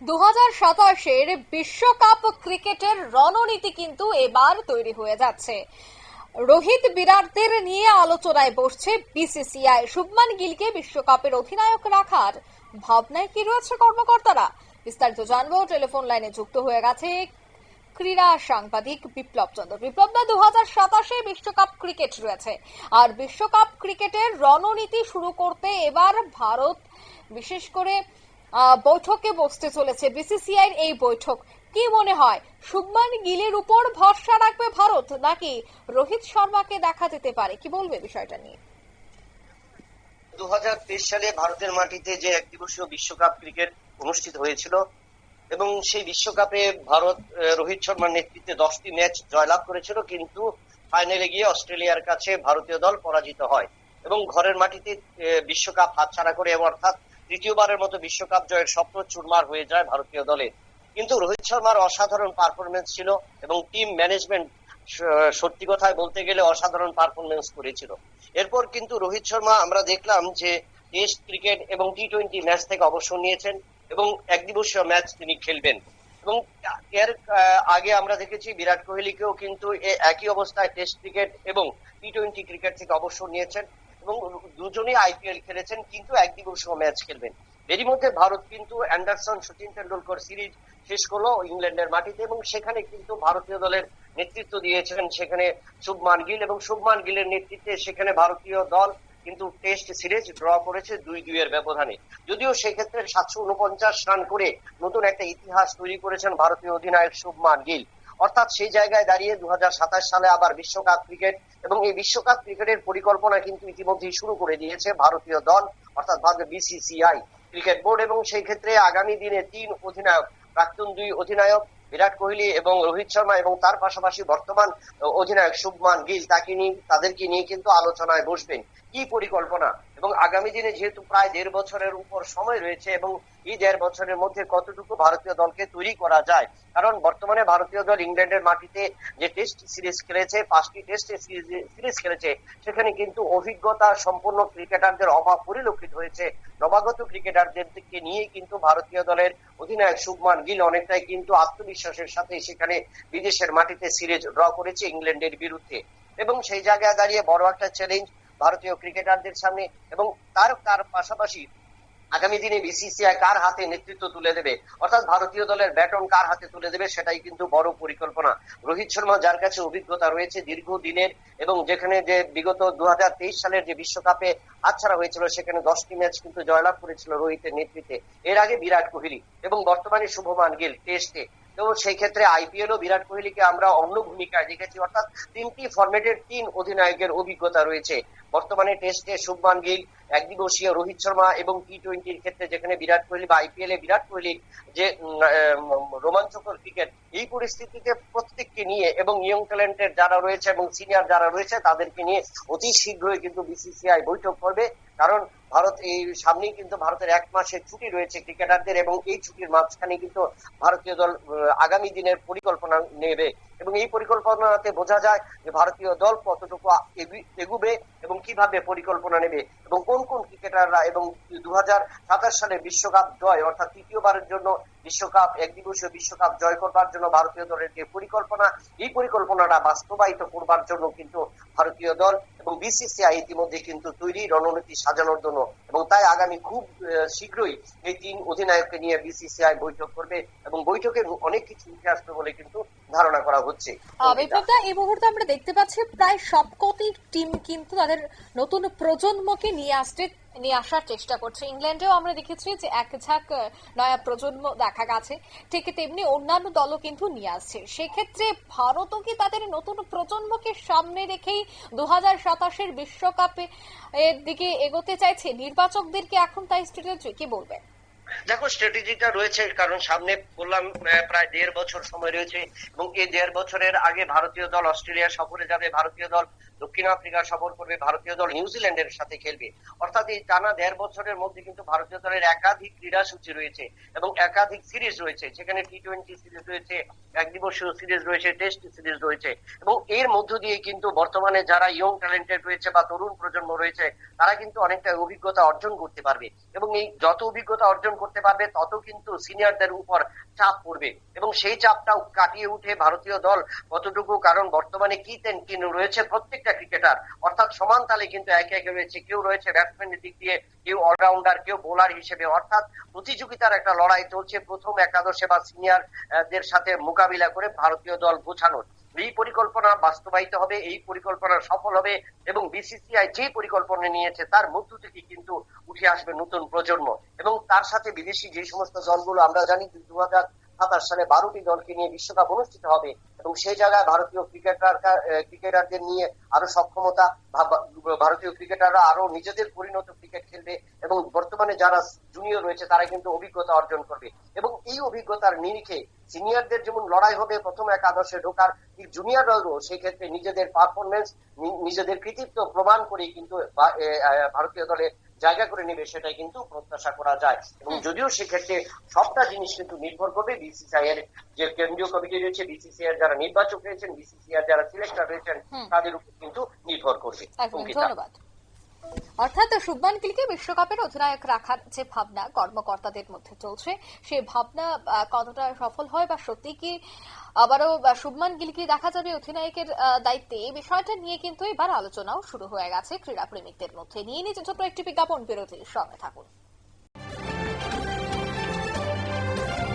দু সাতাশের বিশ্বকাপ ক্রিকেটের রণনীতি কিন্তু এবার তৈরি হয়ে যাচ্ছে। রোহিত বিরাটদের নিয়ে আলোচনায় বসছে বিসিসিআই। শুভমান গিলকে বিশ্বকাপের অধিনায়ক রাখার ভাবনায় কি রয়েছে কর্মকর্তারা? বিস্তারিত জানব। টেলিফোন লাইনে যুক্ত হয়ে গেছে ক্রীড়া সাংবাদিক বিপ্লব চন্দ্র। বিপ্লব দা দু সাতাশে বিশ্বকাপ ক্রিকেট রয়েছে। আর বিশ্বকাপ ক্রিকেটের রণনীতি শুরু করতে এবার ভারত, বিশেষ করে বৈঠকে বসতে চলেছে বিসিসিআই এই বৈঠক। কি মনে হয়, শুভমান গিলের উপর ভরসা রাখবে ভারত, নাকি রোহিত শর্মাকে দেখা যেতে পারে? কি বলবে বিষয়টা নিয়ে? দু সালে ভারতের মাটিতে যে একদিবসীয় বিশ্বকাপ ক্রিকেট অনুষ্ঠিত হয়েছিল, এবং সেই বিশ্বকাপে ভারত রোহিত শর্মার নেতৃত্বে দশটি ম্যাচ জয়লাভ করেছিল, কিন্তু ফাইনালে গিয়ে অস্ট্রেলিয়ার কাছে ভারতীয় দল পরাজিত হয়। এবং ঘরের মাটিতে বিশ্বকাপ হাতছাড়া করে অর্থাৎ তৃতীয়বারের মতো বিশ্বকাপ জয়ের স্বপ্ন চুরমার হয়ে যায় ভারতীয় দলে। কিন্তু রোহিত শর্মার অসাধারণ পারফরমেন্স ছিল এবং টিম ম্যানেজমেন্ট সত্যি কথায় বলতে গেলে অসাধারণ পারফরমেন্স করেছিল। এরপর কিন্তু রোহিত শর্মা, আমরা দেখলাম যে টেস্ট ক্রিকেট এবং টি টোয়েন্টি ম্যাচ থেকে অবসর নিয়েছেন এবং একদিবসীয় ম্যাচ তিনি খেলবেন। এবং এর আগে আমরা দেখেছি বিরাট কোহলিকেও কিন্তু একই অবস্থায় টেস্ট ক্রিকেট এবং টি টোয়েন্টি ক্রিকেট থেকে অবসর নিয়েছেন। এবং দুজনেই আইপিএল খেলেছেন, কিন্তু একদিবসীয় ম্যাচ খেলবেন। এরই মধ্যে ভারত কিন্তু অ্যান্ডারসন সচিন তেন্ডুলকর সিরিজ শেষ করল ইংল্যান্ডের মাটিতে এবং সেখানে কিন্তু ভারতীয় দলের নেতৃত্ব দিয়েছেন সেখানে শুভমান গিল এবং শুভমান গিলের নেতৃত্বে সেখানে ভারতীয় দল কিন্তু টেস্ট সিরিজ ড্র করেছে দুই দুইয়ের ব্যবধানে। যদিও সেক্ষেত্রে সাতশো উনপঞ্চাশ রান করে নতুন একটা ইতিহাস তৈরি করেছেন ভারতীয় অধিনায়ক শুভমান গিল। অর্থাৎ সেই জায়গায় দাঁড়িয়ে দু হাজার সাতাশ সালে আবার বিশ্বকাপ ক্রিকেট এবং এই বিশ্বকাপ ক্রিকেটের পরিকল্পনা কিন্তু ইতিমধ্যেই শুরু করে দিয়েছে ভারতীয় দল, অর্থাৎ ভারতের বিসিসিআই ক্রিকেট বোর্ড এবং সেই ক্ষেত্রে আগামী দিনে তিন অধিনায়ক, প্রাক্তন দুই অধিনায়ক বিরাট কোহলি এবং রোহিত শর্মা এবং তার পাশাপাশি বর্তমান অধিনায়ক শুভমান গিল, তাকে নিয়ে তাদেরকে নিয়ে কিন্তু আলোচনায় বসবেন। কি পরিকল্পনা? এবং আগামী দিনে যেহেতু প্রায় দেড় বছরের উপর সময় রয়েছে এবং এই দেড় বছরের মধ্যে কতটুকু ভারতীয় দলকে তৈরি করা যায়, কারণ বর্তমানে ভারতীয় দল ইংল্যান্ডের মাটিতে যে টেস্ট সিরিজ খেলেছে, পাঁচটি টেস্ট সিরিজ খেলেছে, সেখানে কিন্তু অভিজ্ঞতা সম্পূর্ণ ক্রিকেটারদের অভাব পরিলক্ষিত হয়েছে। নবাগত ক্রিকেটারদেরকে নিয়ে কিন্তু ভারতীয় দলের অধিনায়ক শুভমান গিল অনেকটাই কিন্তু আত্মবিশ্বাসের সাথে সেখানে বিদেশের মাটিতে সিরিজ ড্র করেছে ইংল্যান্ডের বিরুদ্ধে। এবং সেই জায়গায় দাঁড়িয়ে বড় একটা চ্যালেঞ্জ ভারতীয় ক্রিকেটারদের সামনে এবং তার তার পাশাপাশি আগামী দিনে বিসিসিআই কার হাতে নেতৃত্ব তুলে দেবে? অর্থাৎ ভারতীয় দলের ব্যাটন কার হাতে তুলে দেবে সেটাই কিন্তু বড় পরিকল্পনা। রোহিত শর্মা যার কাছে অভিজ্ঞতা রয়েছে দীর্ঘদিনের এবং যেখানে যে বিগত দু হাজার তেইশ সালের যে বিশ্বকাপে হাতছাড়া হয়েছিল, সেখানে দশটি ম্যাচ কিন্তু জয়লাভ করেছিল রোহিতের নেতৃত্বে। এর আগে বিরাট কোহলি এবং বর্তমানে শুভমান গিল টেস্টে তো সেই ক্ষেত্রে আইপিএল ও বিরাট কোহলিকে আমরা অন্য ভূমিকায় দেখেছি। অর্থাৎ তিনটি ফরম্যাটের তিন অধিনায়কের অভিজ্ঞতা রয়েছে। বর্তমানে টেস্টে শুভমান গিল একদিবসীয় রোহিত শর্মা এবং টি টোয়েন্টির ক্ষেত্রে যেখানে বিরাট কোহলি বা আইপিএল এ বিরাট কোহলি যে রোমাঞ্চকর ক্রিকেট এই পরিস্থিতিতে প্রত্যেককে নিয়ে এবং ইয়ং ট্যালেন্টের যারা রয়েছে এবং সিনিয়র যারা রয়েছে তাদেরকে নিয়ে অতি শীঘ্রই কিন্তু বিসিসিআই বৈঠক করবে। কারণ ভারত এই সামনেই কিন্তু ভারতের এক মাসের ছুটি রয়েছে ক্রিকেটারদের এবং এই ছুটির মাঝখানে কিন্তু ভারতীয় দল আগামী দিনের পরিকল্পনা নেবে এবং এই পরিকল্পনাতে বোঝা যায় যে ভারতীয় দল কতটুকু এগুবে এবং কীভাবে পরিকল্পনা নেবে এবং কোন কোন ক্রিকেটাররা এবং দু হাজার সাতাশ সালে বিশ্বকাপ জয় অর্থাৎ তৃতীয়বারের জন্য বিশ্বকাপ একদিবসীয় বিশ্বকাপ জয় করবার জন্য ভারতীয় দলের যে পরিকল্পনা, এই পরিকল্পনাটা বাস্তবায়িত করবার জন্য কিন্তু ভারতীয় দল এবং বিসিসিআই ইতিমধ্যে কিন্তু তৈরি রণনীতি সাজানোর জন্য এবং তাই আগামী খুব শীঘ্রই এই তিন অধিনায়ককে নিয়ে বিসিসিআই বৈঠক করবে এবং বৈঠকে অনেক কিছু উঠে আসবে বলে কিন্তু ধারণা করা হচ্ছে। বিপ্লবদা এই মুহূর্তে আমরা দেখতে পাচ্ছি প্রায় সবকটি টিম কিন্তু তাদের নতুন প্রজন্মকে নিয়ে আসতে, নিয়ে আসার চেষ্টা করছে। ইংল্যান্ডেও আমরা দেখেছি যে এক ঝাঁক নয়া প্রজন্ম দেখা গেছে। ঠিক তেমনি অন্যান্য দলও কিন্তু নিয়ে আসছে। সেক্ষেত্রে ভারতও কি তাদের নতুন প্রজন্মকে সামনে রেখেই দু হাজার সাতাশের বিশ্বকাপে এর দিকে এগোতে চাইছে? নির্বাচকদেরকে এখন তাই স্ট্র্যাটেজি? কি বলবেন? দেখো স্ট্র্যাটেজিটা রয়েছে, কারণ সামনে বললাম প্রায় দেড় বছর সময় রয়েছে, এবং এই দেড় বছরের আগে ভারতীয় দল অস্ট্রেলিয়া সফরে যাবে। ভারতীয় দল দক্ষিণ আফ্রিকা সফর করবে ভারতীয় দল নিউজিল্যান্ডের সাথে খেলবে। অর্থাৎ এই টানা দেড় বছরের মধ্যে কিন্তু ভারতীয় দলের একাধিক ক্রীড়া সূচি রয়েছে এবং একাধিক সিরিজ রয়েছে। সেখানে টি টোয়েন্টি সিরিজ রয়েছে, এক দিবসীয় সিরিজ রয়েছে টেস্ট সিরিজ রয়েছে এবং এর মধ্য দিয়ে কিন্তু বর্তমানে যারা ইয়ং ট্যালেন্টেড রয়েছে বা তরুণ প্রজন্ম রয়েছে, তারা কিন্তু অনেকটা অভিজ্ঞতা অর্জন করতে পারবে এবং এই যত অভিজ্ঞতা অর্জন করতে পারবে, তত কিন্তু সিনিয়রদের উপর চাপ পড়বে এবং সেই চাপটাও কাটিয়ে উঠে ভারতীয় দল কতটুকু, কারণ বর্তমানে কি তেন কি রয়েছে প্রত্যেকটা ক্রিকেটার অর্থাৎ সমান তালে কিন্তু একে একে রয়েছে। কেউ রয়েছে ব্যাটসম্যানের দিক দিয়ে, কেউ অলরাউন্ডার কেউ বোলার হিসেবে। অর্থাৎ প্রতিযোগিতার একটা লড়াই চলছে প্রথম একাদশে বা সিনিয়র দের সাথে মোকাবিলা করে ভারতীয় দল গোছানোর এই পরিকল্পনা বাস্তবায়িত হবে, এই পরিকল্পনা সফল হবে এবং বিসিসিআই যে পরিকল্পনা নিয়েছে তার মধ্য থেকে কিন্তু উঠে আসবে নতুন প্রজন্ম। এবং তার সাথে বিদেশি যে সমস্ত দলগুলো আমরা জানি দু হাজার সাতাশ সালে বারোটি দলকে নিয়ে বিশ্বকাপ অনুষ্ঠিত হবে এবং সেই জায়গায় ভারতীয় ক্রিকেটার ক্রিকেটারদের নিয়ে আরও সক্ষমতা ভারতীয় ক্রিকেটাররা আরও নিজেদের পরিণত ক্রিকেট খেলবে এবং বর্তমানে যারা জুনিয়র রয়েছে তারা কিন্তু অভিজ্ঞতা অর্জন করবে। এবং এই অভিজ্ঞতার নিরিখে সিনিয়রদের যেমন লড়াই হবে প্রথম একাদশে ঢোকার জুনিয়ররাও সেই ক্ষেত্রে নিজেদের পারফরমেন্স নিজেদের কৃতিত্ব প্রমাণ করে কিন্তু ভারতীয় দলে জায়গা করে নেবে সেটাই কিন্তু প্রত্যাশা করা যায়। এবং যদিও সেক্ষেত্রে সবটা জিনিস কিন্তু নির্ভর করবে বিসিসিআই এর যে কেন্দ্রীয় কমিটি রয়েছে বিসিসিআই যারা নির্বাচক রয়েছেন বিসিসিআই যারা সিলেক্টর রয়েছেন তাদের উপর কিন্তু নির্ভর করবে। ধন্যবাদ। অর্থাৎ শুভমান গিলকে বিশ্বকাপের অধিনায়ক রাখার যে ভাবনা কর্মকর্তাদের মধ্যে চলছে, সে ভাবনা কতটা সফল হয় বা সত্যি কি আবারও শুভমান গিলকে দেখা যাবে অধিনায়কের দায়িত্বে? এই বিষয়টা নিয়ে কিন্তু এবার আলোচনাও শুরু হয়ে গেছে ক্রীড়া প্রেমিকদের মধ্যে। নিয়ে নিজের ছোট্ট একটি বিজ্ঞাপন বিরতির সঙ্গে থাকুন।